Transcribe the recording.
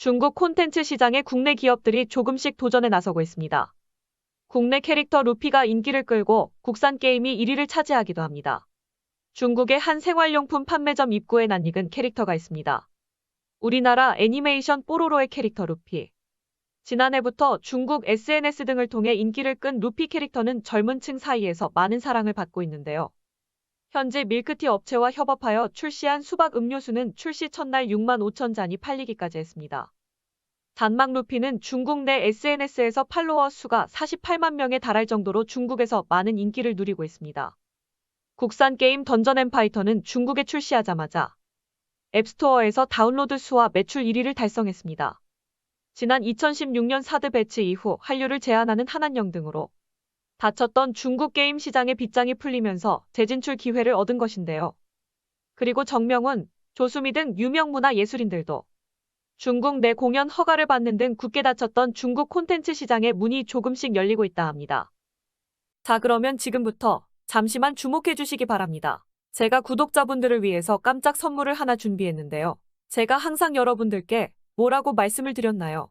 중국 콘텐츠 시장에 국내 기업들이 조금씩 도전에 나서고 있습니다. 국내 캐릭터 루피가 인기를 끌고 국산 게임이 1위를 차지하기도 합니다. 중국의 한 생활용품 판매점 입구에 낯익은 캐릭터가 있습니다. 우리나라 애니메이션 뽀로로의 캐릭터 루피. 지난해부터 중국 SNS 등을 통해 인기를 끈 루피 캐릭터는 젊은 층 사이에서 많은 사랑을 받고 있는데요. 현재 밀크티 업체와 협업하여 출시한 수박 음료수는 출시 첫날 6만 5천 잔이 팔리기까지 했습니다. 단막 루피는 중국 내 SNS에서 팔로워 수가 48만 명에 달할 정도로 중국에서 많은 인기를 누리고 있습니다. 국산 게임 던전 앤 파이터는 중국에 출시하자마자 앱스토어에서 다운로드 수와 매출 1위를 달성했습니다. 지난 2016년 사드 배치 이후 한류를 제한하는 한한령 등으로 닫혔던 중국 게임 시장의 빗장이 풀리면서 재진출 기회를 얻은 것인데요. 그리고 정명훈, 조수미 등 유명 문화 예술인들도 중국 내 공연 허가를 받는 등 굳게 닫혔던 중국 콘텐츠 시장의 문이 조금씩 열리고 있다 합니다. 자, 그러면 지금부터 잠시만 주목해 주시기 바랍니다. 제가 구독자분들을 위해서 깜짝 선물을 하나 준비했는데요. 제가 항상 여러분들께 뭐라고 말씀을 드렸나요?